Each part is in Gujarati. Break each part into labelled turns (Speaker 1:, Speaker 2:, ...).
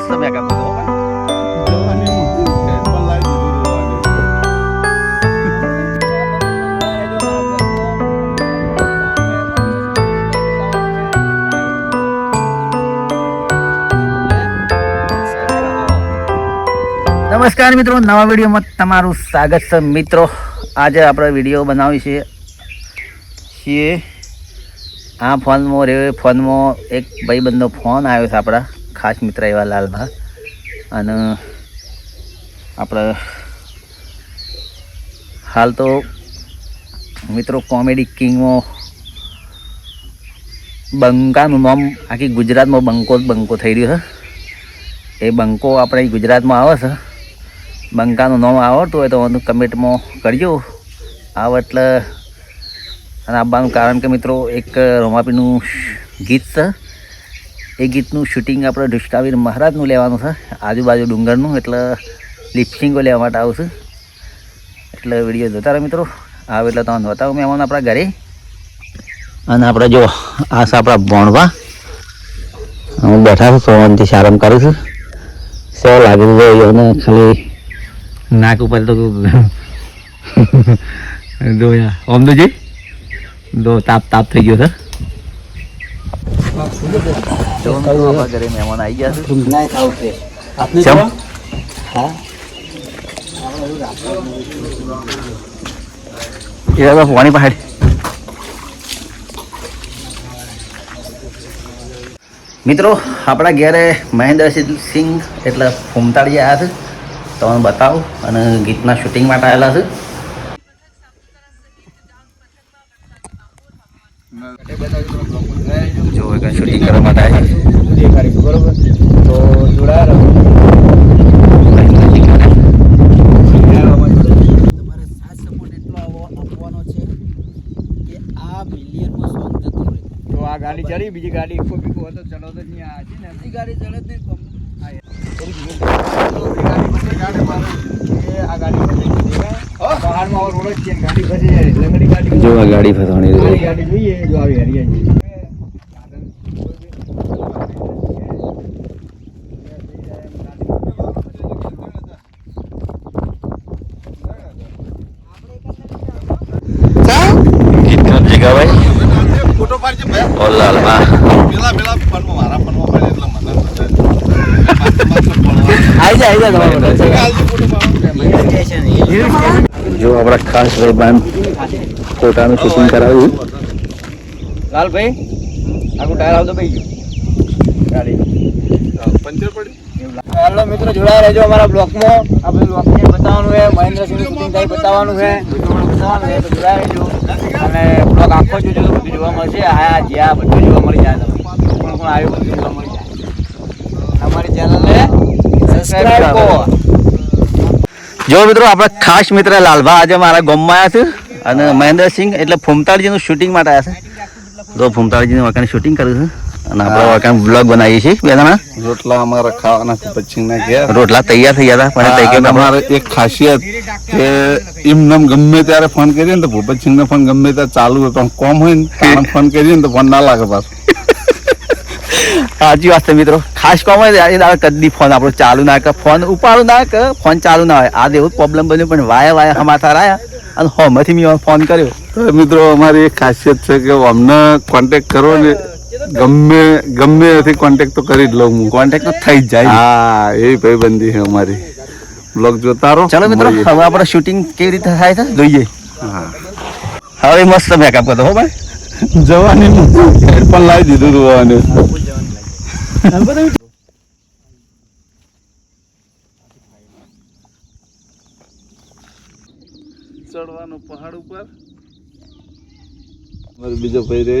Speaker 1: મસ્ત મેકઅપ હતો. નમસ્કાર મિત્રો, નવા વિડીયોમાં તમારું સ્વાગત છે મિત્રો. આજે આપણે વીડિયો બનાવી છીએ. છીએ આ ફોનમાં રે ફોનમાં એક ભાઈબંધનો ફોન આવ્યો છે આપણા. ખાસ મિત્ર એવા લાલભા. અને આપણે હાલ તો મિત્રો કોમેડી કિંગમાં બંકાનું નામ આખી ગુજરાતમાં બંકો જ બંકો થઈ રહ્યો છે. એ બંકો આપણે ગુજરાતમાં આવે છે. બંકાનું નામ આવડતું હોય તો મને કમેન્ટમાં કરજો. આવ એટલે અને આવવાનું કારણ કે મિત્રો એક રોમાપીનું ગીત છે. એ ગીતનું શૂટિંગ આપણે ઢુષ્ટાવીર મહારાજનું લેવાનું છે. આજુબાજુ ડુંગરનું, એટલે લિપસિંગો લેવા માટે આવશે એટલે વીડિયો જોતા રહો મિત્રો. આવે એટલે તમને બતાવું મહેમાન આપણા ઘરે. અને આપણે જો, આ છે આપણા ભણવા. હું બેઠા છું સોમનથી આરામ કરું છું. સો લાગે છે એને ખાલી નાક ઉપર તો દો ઓમ તો જઈ તાપ તાપ થઈ ગયો છે. ઘરે મહેમાન આવી ગયા છે ચમ એ હવે પાણી પહાડ મિત્રો આપણા ઘેરે મહેન્દ્રસિંહ સિંહ એટલે ફૂમતાડી આવ્યા છે તમને બતાવું અને ગીતના શૂટિંગ માટે આવેલા છે જો એક શૂટિંગ કરવા માટે આવ્યા
Speaker 2: બરોબર તો જોડાયા રહો.
Speaker 1: મહેન્દ્રસિંહ ઘરે.
Speaker 3: તમારે સાથ સપોર્ટ એટલો આવો આપવાનો છે કે આ મિલિયનમાં સોંગ જતું રહે
Speaker 2: તો આ ગાડી ચડી બીજી ગાડી ઇકો બીકો હતો ચલો તો નહીં આ છે ને
Speaker 3: બધી ગાડી ચડે જ નહીં કોમ.
Speaker 2: તો એ. ગાડી પછી ગાડી મારે એ આ ગાડી પછી પહાડમાં આવો રોડ જ છે ને ગાડી ફસી જાય લંગડી ગાડી
Speaker 1: જો આ ગાડી ફસવાની
Speaker 2: આની ગાડી જોઈએ જો આવી હરિયાળી
Speaker 1: ગીતનો જીગાભાઈ
Speaker 2: ફોટો પાડજે ભાઈ.
Speaker 1: ઓર લાલબા
Speaker 2: પેલા પેલા ફોનમાં મારા ફોનમાં એટલે મને
Speaker 1: જો આપણા ખાસ ભાઈબાન ફોટાનું શૂટિંગ કરાવ્યું.
Speaker 2: લાલભાઈ આખું ટાયર આવતો ભાઈ ગાડી. પંચર પડી? હેલો મિત્રો જોડાયા રહેજો અમારા બ્લોકમાં આ બધું બ્લોકને બતાવવાનું છે મહેન્દ્રસિંહનું શૂટિંગ થાય બતાવવાનું છે. બતાવવાનું છે તો જોડાયા રહેજો. અને બ્લોક આખો જોજો તો બધું જોવા મળશે. આ જ્યાં બધું જોવા મળી જાય તમને કોણ કોણ આવ્યું બધું જોવા મળી જાય અમારી ચેનલને સબસ્ક્રાઇબ કરો.
Speaker 1: જો મિત્રો આપણા ખાસ મિત્ર લાલભા આજે મારા ગામમાં આવ્યા છે અને મહેન્દ્રસિંહ એટલે ફૂમતાળજીનું શૂટિંગ માટે આવ્યા છે. તો ફૂમતાળજીનું વાંકાની શૂટિંગ કર્યું છે અને આપણે વાંકાનો બ્લોગ બનાવીએ છીએ બે જણા.
Speaker 4: રોટલા અમારા ખાવાના છે પચ્છીના ઘેર
Speaker 1: રોટલા તૈયાર થઈ ગયા હતા પણ
Speaker 4: અને અમારે એક ખાસિયત કે એમ નમ ગમે ત્યારે ફોન કરીએ ને તો ભૂપતસિંહ ને ફોન ગમે ત્યારે ચાલુ હોય પણ કોમ હોય ને ફોન કરીએ ને તો ફોન ના લાગે પાછો.
Speaker 1: સાચી વાત છે મિત્રો. ખાસ કોમ એ દાડે કદી ફોન આપણો ચાલુ ના કે ફોન ઉપાડું ના કે ફોન ચાલુ ના હોય. આજે એવું પ્રોબ્લેમ બન્યો પણ વાયા વાયા હમાથા રહ્યા અને હોમાંથી મેં ફોન કર્યો.
Speaker 4: મિત્રો અમારી એક ખાસિયત છે કે અમને કોન્ટેક્ટ કરો ને ગમે ગમે એથી કોન્ટેક્ટ તો કરી જ લઉં હું.
Speaker 1: કોન્ટેક્ટ તો થઈ જ જાય.
Speaker 4: હા એ ભાઈબંધી છે અમારી. બ્લોગ જોતા રહો.
Speaker 1: ચલો મિત્રો હવે આપણે શૂટિંગ કેવી રીતે થાય છે જોઈએ.
Speaker 4: હા.
Speaker 1: હવે મસ્ત મેકઅપ કરતો હો ભાઈ.
Speaker 4: જવાની હેડફોન લાવી દીધું રોવાનું ચડવાનું પહાડ ઉપર. બીજો ભાઈ રે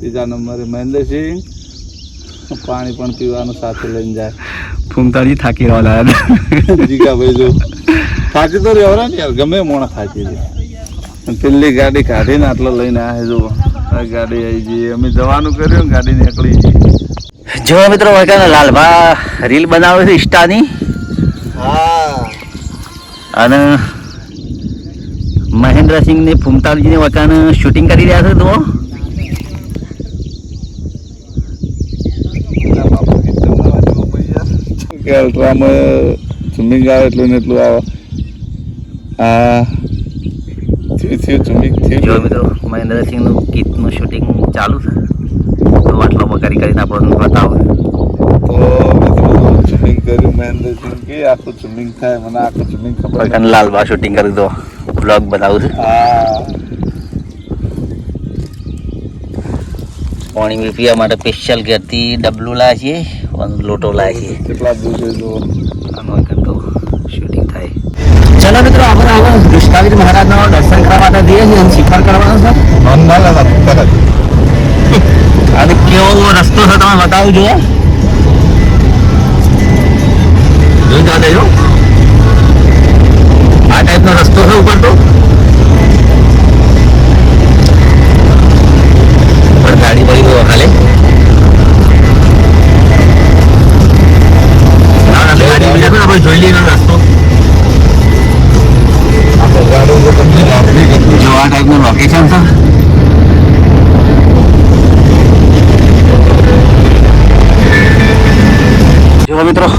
Speaker 4: બીજા નંબરે મહેન્દ્રસિંહ. પાણી પણ પીવાનું સાથે લઈને જાય.
Speaker 1: ફૂમતાજી થાકી રહ્યા
Speaker 4: જીગા ભાઈ જો. થાકી તો રહેવાના ને યાર ગમે મોણા થાકી છે પેલી ગાડી કાઢીને આટલો લઈને આ જો ગાડી આવી જઈએ અમે જવાનું કર્યું ને ગાડી નીકળી ગઈ.
Speaker 1: જો મિત્રો વળકાને લાલભા રીલ બનાવે છે ઇન્સ્ટાની
Speaker 2: હા.
Speaker 1: અને મહેન્દ્રસિંહ ને ફૂમતાળજી ને વકાને શૂટિંગ કરી રહ્યા છે તો
Speaker 4: કે અલ્ટ્રામાં સ્વિમિંગ આવે એટલું ને એટલું આવે આ થયું થયું સ્વિમિંગ થયું.
Speaker 1: મિત્રો મહેન્દ્રસિંહનું ગીતનું શૂટિંગ ચાલુ છે. તો કરી કરીને આપણને બતાવે.
Speaker 4: તો શૂટિંગ કર્યું મહેન્દ્રસિંહ કે આખું શૂટિંગ થાય મને આખું શૂટિંગ ખબર
Speaker 1: વૈકાન લાલબા શૂટિંગ કરી દો બ્લોગ બનાવું છું.
Speaker 4: હા.
Speaker 1: પાણી બી પીવા માટે સ્પેશિયલ ઘેરથી ડબલું લાવે છીએ અને લોટો લાવે છીએ
Speaker 4: કેટલા દિવસે જો
Speaker 1: આનો વૈકાન તો શૂટિંગ થાય. ચલો મિત્રો આપણે આવો. દુષ્કાવીર મહારાજનો દર્શન કરવા માટે જઈએ છીએ અને શિખર છે
Speaker 4: નોંધ ના લેતા તરત
Speaker 1: અને કેવો રસ્તો છે તમે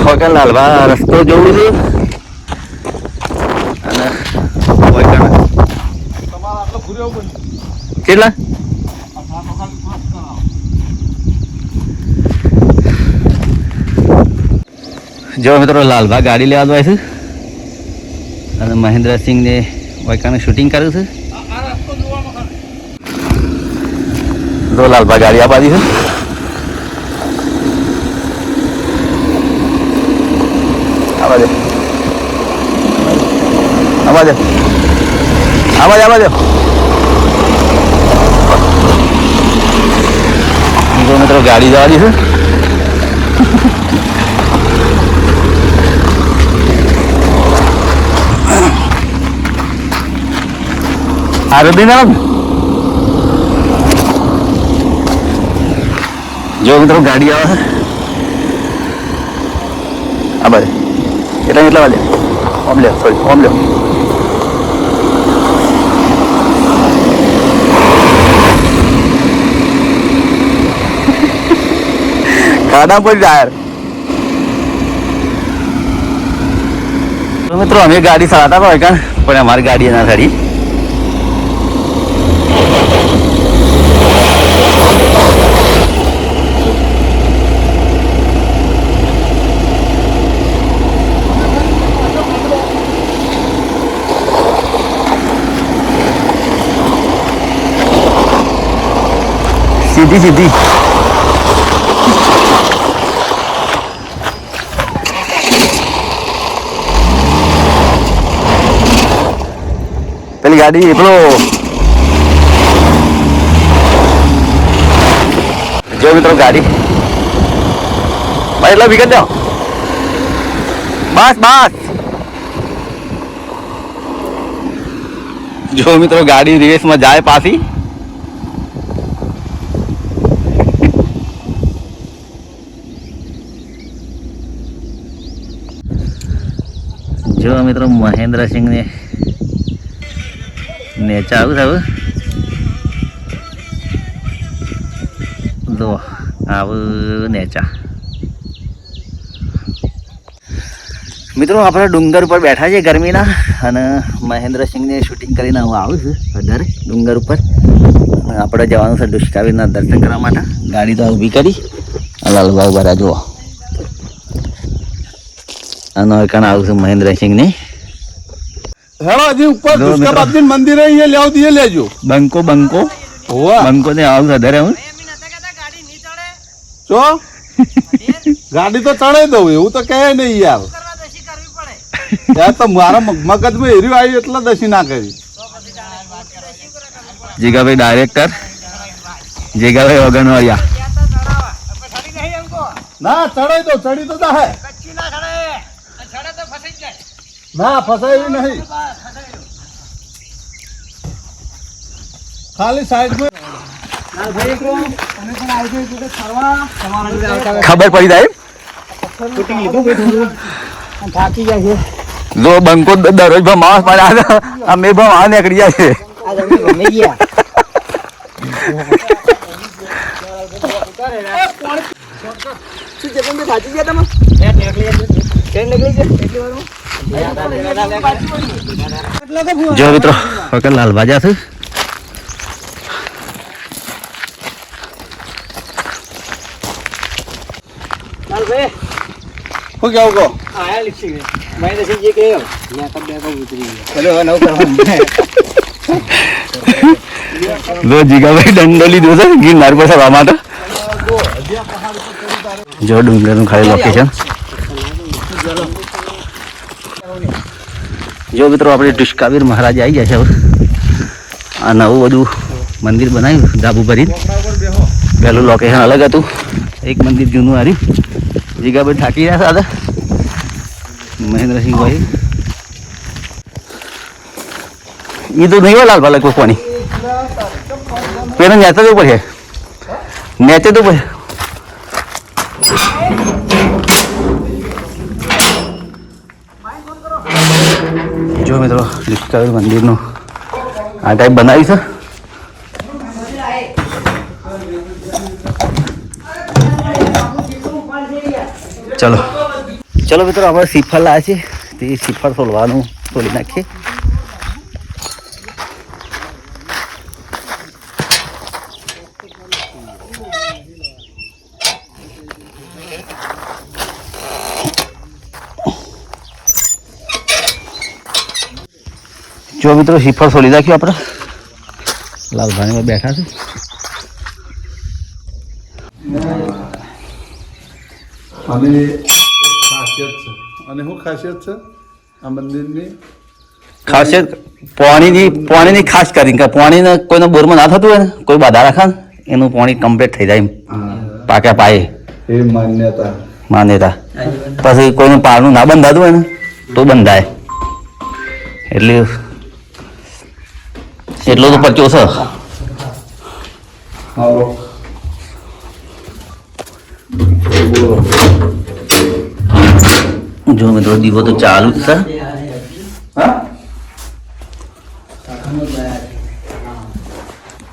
Speaker 1: મિત્રો લાલવા રસ્તો જોવું છું. અને કેટલા? જો મિત્રો લાલભા ગાડી લેવા જાય છે. અને મહેન્દ્રસિંહને વૈકાનું શૂટિંગ કર્યું છે. જો લાલભા ગાડી આ બાજુ છે. આ બાજુ આ બાજુ આ બાજુ આ બાજુ જો મિત્રો ગાડી જવાની છે આરોગ્ય જો મિત્રો ગાડી આવે છે એટલા કેટલા વાગે ઓમ લ્યો સોરી ઓમ લ્યો ખાડા પર ટાયર મિત્રો અમે ગાડી સારા કાં પણ અમારી ગાડી ના સારી સીધી સીધી પેલી ગાડી પેલો જો મિત્રો ગાડી ભાઈ એટલા વિકેટ દો બસ બસ જો મિત્રો ગાડી રેસમાં જાય પાછી જો મિત્રો મહેન્દ્રસિંહને નેચા આવું સાહેબ જો આવું નેચા મિત્રો આપણે ડુંગર ઉપર બેઠા છીએ ગરમીના અને મહેન્દ્રસિંહને શૂટિંગ કરીને હું આવું છું વધારે ડુંગર ઉપર. આપણે જવાનું છે દુષ્કાવીના દર્શન કરવા માટે. ગાડી તો ઊભી કરી. લાલભાઈ બરા જુઓ. અને કણ આવું છું મહેન્દ્રસિંહની
Speaker 4: હેલો હજી ઉપર
Speaker 1: જો
Speaker 4: દુષ્કા
Speaker 1: મિત્રો.
Speaker 4: બાપજી મંદિરે અહીંયા લેવ દીએ લેજો.
Speaker 1: બંકો બંકો.
Speaker 4: હોવા.
Speaker 1: બંકો ને આવું અધારે હું.
Speaker 4: ચો? ગાડી તો ચડાઈ દઉં એવું તો કહે નહીં યાર. યાર તો મારા મગ- મગજમાં હેર્યું આવ્યું એટલે દસી ના કરી.
Speaker 1: જીગાભાઈ ડાયરેક્ટર જીગાભાઈ વગનવાળિયા
Speaker 4: ના ચડાઈ દો ચડી તો જાહે. ના ફસાયું નહીં. ખાલી સાઈડમાં
Speaker 1: ખબર પડી જાય?
Speaker 3: થાકી ગયા છે
Speaker 1: જો બંકો દરરોજ ભાવ માણસ પડ્યા છે અમે ભાવ આ નીકળી જાય છે.
Speaker 2: શું ચેતનભાઈ થાચી ગયા તમે? નીકળી છે. એટલી વારમાં
Speaker 1: જો મિત્રો વકલ લાલ બાજા છે.
Speaker 4: શું કેવું કહો?
Speaker 2: આયા લિપસિંગ મહેન્દ્રસિંહજી કે ત્યાં કબ બેગો ઉતરી ગયો હવે નવું
Speaker 1: જો જીગાભાઈ દંડો લીધો છે ગિરનાર પર ચડવા માટે. જો ડુંગરનું ખાલી લોકેશન જો મિત્રો આપણે ટુષ્કાવીર મહારાજ આવી ગયા છે આ નવું બધું મંદિર બનાવ્યું ધાબુ ભરીને પહેલું લોકેશન અલગ હતું એક મંદિર જૂનું હાર્યું જીગાભાઈ થાકી રહ્યા હતા મહેન્દ્રસિંહભાઈ એ તો નહીં લાલ બાલક કોઈ પેલા નેચે તો પડશે નેચે તો પડે મિત્રો મંદિરનું. આ ટાઈપ બનાવી છે? ચલો. ચલો મિત્રો, આપણે શ્રીફળ લાવે છે તે શ્રીફળ સોલવાનું તોલી નાખીએ. જો મિત્રો શ્રીફળ ફોલી નાખ્યું આપણે. લાલભાઈ બેઠા છે.
Speaker 4: અને ખાસિયત છે. અને શું ખાસિયત છે? આ મંદિરની
Speaker 1: ખાસિયત પાણીની પાણીની ખાસ કરીને કે પાણીને કોઈને બોરમાં ના થતું હોય ને કોઈ બાધા રાખે ને એનું પાણી કમ્પ્લીટ થઈ જાય એમ. પાક્યા પાયે.
Speaker 4: એ માન્યતા.
Speaker 1: માન્યતા. પછી કોઈનું પારનું ના બંધાતું હોય ને તો બંધાય. એટલે એટલો તો પરચો છે. જો મિત્રો દીવો તો ચાલુ જ છે.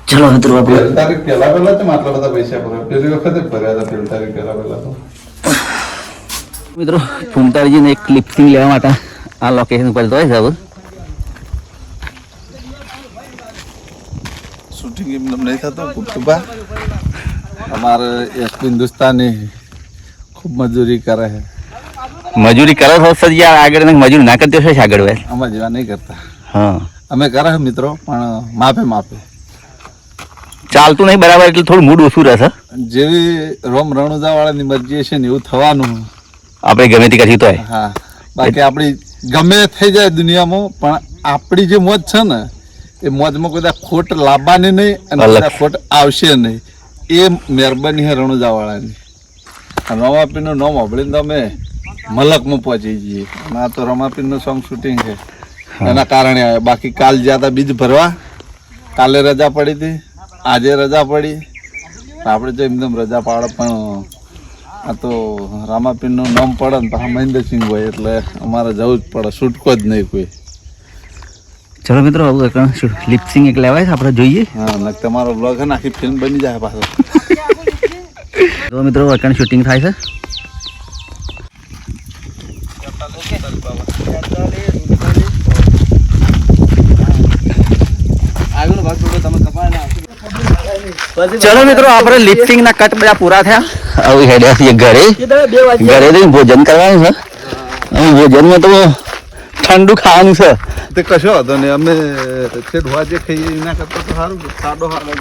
Speaker 1: ચલો મિત્રો આપણે
Speaker 4: તારીખ પહેલા પહેલા તો આટલા બધા પૈસા ભર્યા. પેલી વખતે ભર્યા હતા પેલી તારીખ પહેલા પહેલા તો.
Speaker 1: મિત્રો ફૂમતાજીને એક ક્લિપિંગ લેવા માટે આ લોકેશન ઉપર તો હવે
Speaker 4: શૂટિંગ એમ નહીં થતું ગુપ્તુબા અમારે એક હિન્દુસ્તાની ખૂબ મજૂરી કરે છે.
Speaker 1: મજૂરી કરે છો સર યાર આગળ મજૂરી ના કરતી હશે આગળ વાત
Speaker 4: અમે જેવા નહીં કરતા.
Speaker 1: હા.
Speaker 4: અમે કરે છે મિત્રો પણ માપે માપે
Speaker 1: ચાલતું નહીં બરાબર એટલે થોડું મૂડ ઓછું રહેશે.
Speaker 4: જેવી રોમ રણુજા વાળાની મરજી હશે ને એવું થવાનું.
Speaker 1: આપણે ગમે તે કરી તો
Speaker 4: હા. બાકી આપણી ગમે થઈ જાય દુનિયામાં પણ આપણી જે મોજ છે ને એ મોજમાં કોઈ ખોટ લાવવાની નહીં અને. ખોટ આવશે નહીં. એ મહેરબાની હે રણુજાવાળાની. રમાપીનું નામ સાંભળીને તો અમે મલકમાં પહોંચી જઈએ. અને આ તો રમાપીરનું સોંગ શૂટિંગ છે. એના કારણે આવ્યા. બાકી કાલ જ્યાં હતા બીજ ભરવા કાલે રજા પડી હતી. આજે રજા પડી. આપણે તો એમદમ રજા પાડે પણ આ તો રામાપીરનું નામ પડે ને તો હા મહેન્દ્રસિંહ ભાઈ એટલે અમારે જવું જ પડે. છૂટકો જ નહીં કોઈ.
Speaker 1: ચલો મિત્રો હવે લિપસિંગ એક લેવાય છે આપણે જોઈએ
Speaker 4: હા ને તમારો બ્લોગ છે ને આખી ફિલ્મ બની જાય પાછો
Speaker 1: તો મિત્રો વકણ શૂટિંગ થાય છે
Speaker 2: આગળનો ભાગ થોડો તમે કપાય ના
Speaker 1: ચલો મિત્રો આપણે લિપસિંગ ના કટ બધા પૂરા થયા હવે હેડ્યા છીએ ઘરે
Speaker 2: બે વાગે
Speaker 1: ઘરે જઈને ભોજન કરવાનું છે અને ભોજનમાં તો ઠંડુ ખાવાનું છે
Speaker 4: તે કશો હતો ને અમે છે જે ખાઈએ, એના કરતા તો સારું સાડો સારો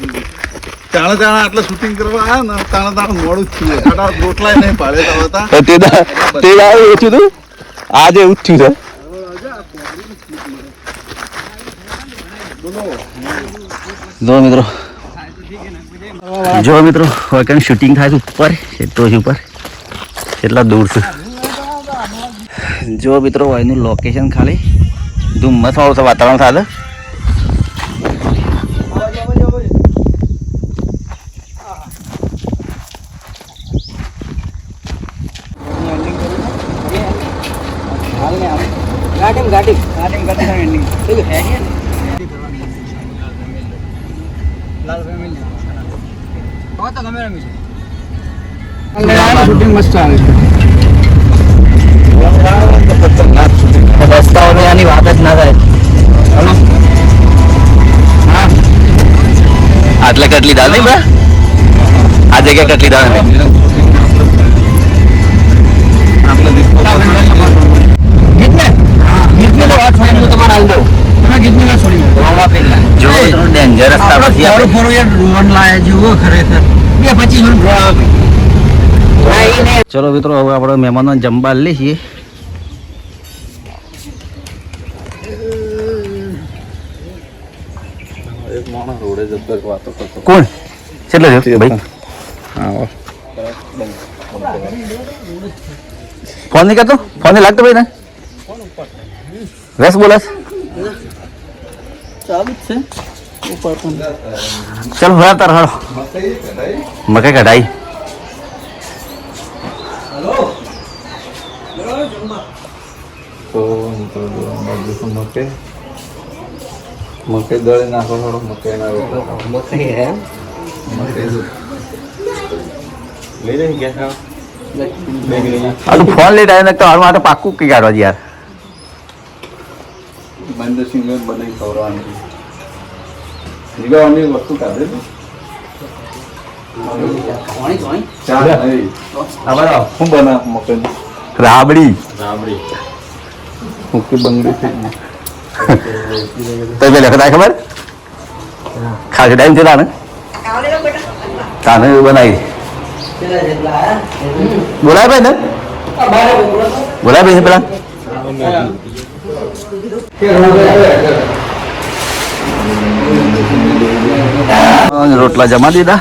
Speaker 4: તાણે ચાણે આટલે શૂટિંગ કરવા આવ્યા ને તાણે તાણે મોડું જ થયું. ફટાફટ રોટલાય નહીં પાડે તો હતા
Speaker 1: તે. તે ઓછું હતું. આજે એવું જ થયું છે. જો મિત્રો જો મિત્રો વકણ શૂટિંગ થાય છે ઉપર? ટોચ ઉપર. કેટલા દૂર છે. જો મિત્રો એનું લોકેશન ખાલી. ધુમ્મસ વાળું છે વાતાવરણ સાથે
Speaker 2: ગાડી ગાડી ગાડી ગાડી એન્ડિંગ પેલું હેડી લાલ ફેમિલી તો ગમે રમી છે શૂટિંગ મસ્ત આવે.
Speaker 4: છે.
Speaker 1: રસ્તાઓની આની વાત જ ના થાય. આટલે કેટલી દાળ નહીં આ જગ્યા કેટલી દાળ નહીં.
Speaker 4: આપણે મિત્રો
Speaker 2: હવે ગીતને મહેમાનો જમવા લઈએ તમારે હાલ દો તમે ગીતને ના છોડી રોવા પેલા
Speaker 1: જો થોડું ડેન્જર રસ્તા પરથી આપણે
Speaker 2: ફોરો યાર રોવન લાયા જેવો ખરેખર બે પચીસ મિનિટ રોવા
Speaker 1: ચલો મિત્રો હવે આપણે મહેમાનો જમવા લઈએ છીએ
Speaker 4: એક માણસ રોડે જતો એક વાતો કરતો.
Speaker 1: કોણ? કેટલો છે? ભાઈ?
Speaker 4: આવો
Speaker 1: ફોન નહીં કરતો? ફોન નહીં લાગતો ભાઈ ને વેસ બોલાસ.
Speaker 3: ચાલુ છે. પણ.
Speaker 1: હવે તાર હળો મકાઈ કઢાઈ.
Speaker 4: તો મિત્રો જો બાજુ તો મકે મકે દળે નાખો થોડો મકે ના રોટલો
Speaker 2: મકાઈ હે?
Speaker 4: મકે
Speaker 2: લઈ ગયા
Speaker 1: ફોન લઈ ને તો હાલ માટે પાક્કું કઈ કાઢવા યાર.
Speaker 4: મહેન્દ્ર સિંહ બનાવી ખવડાવવાની. જીગાવાની વસ્તુ કાઢે મકે
Speaker 1: રાબડી.
Speaker 4: મુક્તિ બંગડી થઈ ગઈ
Speaker 1: તો પેલા કદાચ ખબર? ખાસ ટાઈમ છે તાને? તાને બનાવી બોલાય ભાઈ ને. બોલાય ભાઈ પેલા. રોટલા જમા દીધા.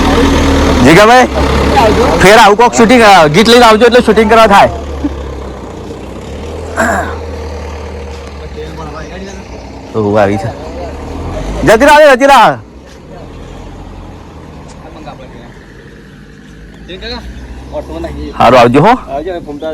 Speaker 1: તા જીગા ભાઈ ફેર આવું કોક શૂટિંગ ગીત લઈને આવજો એટલે શૂટિંગ કરવા થાય. તો આવી છે. જતી રાહ જતી રાહ સારું આવજો હો.
Speaker 2: આવજો ફૂમતા